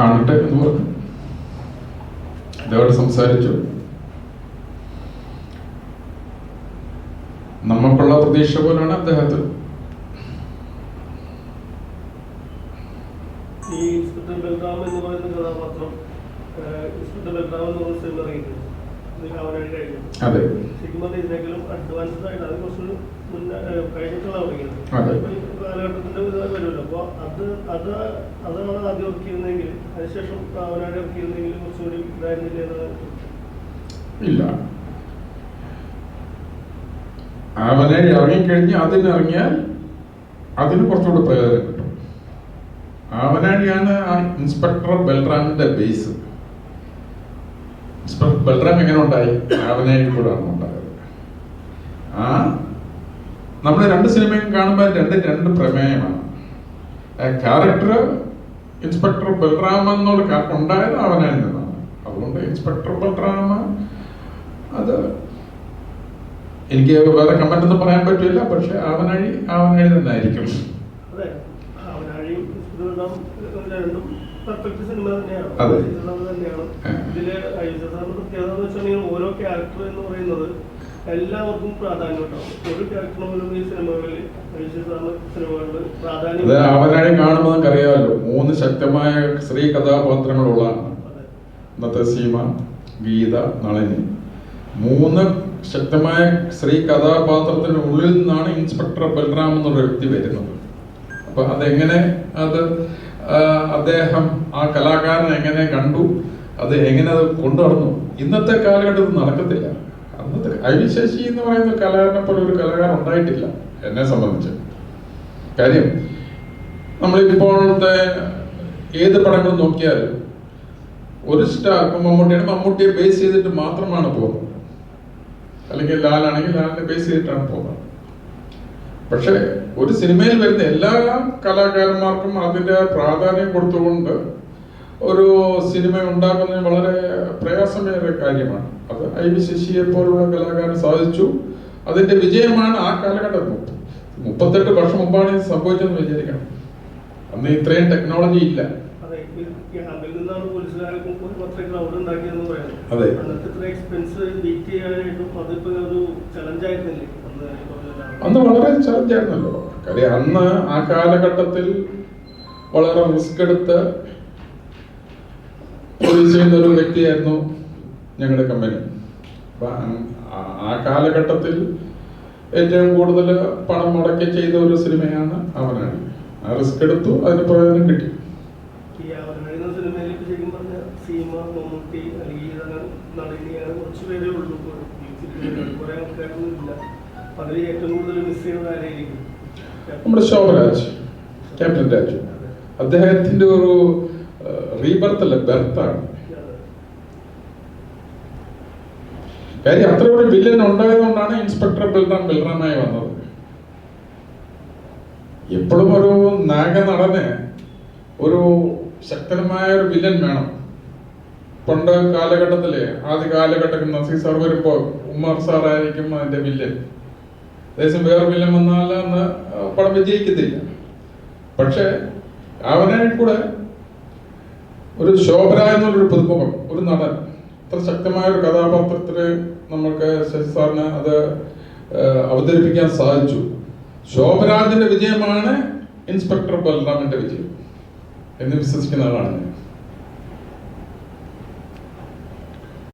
കാണട്ടെ എന്ന് പറഞ്ഞു. അതോട് സംസാരിച്ചു. നമുക്കുള്ള പ്രതീക്ഷ പോലാണ് അദ്ദേഹത്തിന്. ഈ ബൽറാം എന്ന് പറയുന്ന കഥാപാത്രം ബൽറാം എന്ന് പറയുന്ന അതെ. ഇല്ല. അവനെ ഇറങ്ങിക്കഴിഞ്ഞ് അതിനിറങ്ങിയാൽ അതിന് കുറച്ചുകൂടെ പ്രയോജനം കിട്ടും. ആവനാഴിയാണ് ആ ഇൻസ്പെക്ടർ ബൽറാമിന്റെ ബേസ് ബൽറാം എങ്ങനെ ഉണ്ടായി? ആവനാഴി കൂടാണ് ഉണ്ടായത്. ആ? നമ്മൾ രണ്ട് സിനിമയും കാണുമ്പോൾ രണ്ട് രണ്ട് പ്രമേയമാണ്. ക്യാരക്ടർ ഇൻസ്പെക്ടർ ബൽറാം എന്നോട് ക- ഉണ്ടായത് അവനായി നിന്നാണ്. അതുകൊണ്ട് ഇൻസ്പെക്ടർ ബൽറാം അത് എനിക്ക് വേറെ കമന്റ് ഒന്നും പറയാൻ പറ്റില്ല പക്ഷെ അവനഴി അവനഴി തന്നെ ആയിരിക്കും അതെ. ആ. പ്രത്യേകത വെച്ചിട്ടുണ്ടെങ്കിൽ ഓരോ ക്യാരക്ടർ എന്ന് പറയുന്നത് എല്ലാവർക്കും പ്രാധാന്യം അവനഴി കാണുമ്പോൾ നമുക്ക് അറിയാമല്ലോ മൂന്ന് ശക്തമായ സ്ത്രീ കഥാപാത്രങ്ങളുള്ളതാണ്. ഇന്നത്തെ സീമ ഗീത നളിനി. മൂന്ന് ശക്തമായ സ്ത്രീ കഥാപാത്രത്തിന്റെ ഉള്ളിൽ നിന്നാണ് ഇൻസ്പെക്ടർ ബൽറാം എന്നൊരു വ്യക്തി വരുന്നത്. അപ്പൊ അതെങ്ങനെ അത് അദ്ദേഹം ആ കലാകാരൻ എങ്ങനെ കണ്ടു? അത് എങ്ങനെ അത് കൊണ്ടുനടന്നു ഇന്നത്തെ കാലഘട്ടത്തിൽ നടക്കത്തില്ല. അന്നത്തെ അവിശേഷി എന്ന് പറയുന്ന കലാകാരനെ പോലെ ഒരു കലാകാരൻ ഉണ്ടായിട്ടില്ല എന്നെ സംബന്ധിച്ച്. കാര്യം നമ്മളിപ്പോഴത്തെ ഏത് പടങ്ങൾ നോക്കിയാലും ഒരു സ്റ്റാർ ഇപ്പൊ മമ്മൂട്ടിയാണ് മമ്മൂട്ടിയെ ബേസ് ചെയ്തിട്ട് മാത്രമാണ് പോകുന്നത്. അല്ലെങ്കിൽ ലാലാണെങ്കിൽ ലാലിനെ ബേസ് ചെയ്തിട്ടാണ് പോകുന്നത്. പക്ഷെ ഒരു സിനിമയിൽ വരുന്ന എല്ലാ കലാകാരന്മാർക്കും അതിന്റെ പ്രാധാന്യം കൊടുത്തുകൊണ്ട് ഒരു സിനിമ ഉണ്ടാക്കുന്നത് വളരെ പ്രയാസമേറിയ കാര്യമാണ്. അത് ഐ വി ശശിയെ പോലുള്ള കലാകാരൻ സാധിച്ചു. അതിന്റെ വിജയമാണ് ആ കാലഘട്ടം മുപ്പത്തെട്ട് വർഷം മുമ്പാണ് ഇത് സംഭവിച്ചതെന്ന് വിചാരിക്കണം. അന്ന് ഇത്രയും ടെക്നോളജി ഇല്ല. അതെ അന്ന് വളരെ ചലഞ്ചായിരുന്നല്ലോ കാര്യം അന്ന് ആ കാലഘട്ടത്തിൽ വളരെ റിസ്ക് എടുത്ത് പോലീസ് ചെയ്യുന്ന ഒരു വ്യക്തിയായിരുന്നു ഞങ്ങളുടെ കമ്പനി ആ- കാലഘട്ടത്തിൽ ഏറ്റവും കൂടുതൽ പണം മുടക്കി ചെയ്ത ഒരു സിനിമയാണ് അവനാണ് ആ റിസ്ക് എടുത്തു അതിന് പ്രയോജനം കിട്ടി. അല്ലെങ്കിൽ നമ്മുടെ ശോഭരാജ് ക്യാപ്റ്റൻ രാജു. അദ്ദേഹത്തിന്റെ ഒരു റീബർത്ത് അല്ല ബെർത്താണ് കാര്യം അത്ര ഒരു വില്ലൻ ഉണ്ടായതുകൊണ്ടാണ് ഇൻസ്പെക്ടർ ബൽറാം ബൽറാമായി വന്നത്. എപ്പോഴും ഒരു നാഗ ഒരു ശക്തമായ ഒരു വില്ലൻ വേണം. പണ്ട് കാലഘട്ടത്തിൽ ആദ്യ കാലഘട്ടത്തിൽ നസീർ സാർ വരുമ്പോ ഉമ്മർ സാറായിരിക്കും അതിന്റെ വില്ലൻ അതേസമയം വേറെ വില്ലൻ വന്നാൽ അന്ന് പടം വിജയിക്കത്തില്ല. പക്ഷെ അവനായി കൂടെ ഒരു ശോഭന എന്നുള്ളൊരു പുതുമുഖം ഒരു നടൻ. അത്ര ശക്തമായ ഒരു കഥാപാത്രത്തിന് നമ്മൾക്ക് ശശി സാറിന് അത് അവതരിപ്പിക്കാൻ സാധിച്ചു. ശോഭരാജിന്റെ വിജയമാണ് ഇൻസ്പെക്ടർ ബൽറാമിന്റെ വിജയം എന്ന് വിശ്വസിക്കുന്ന ആളാണ് ഞാൻ.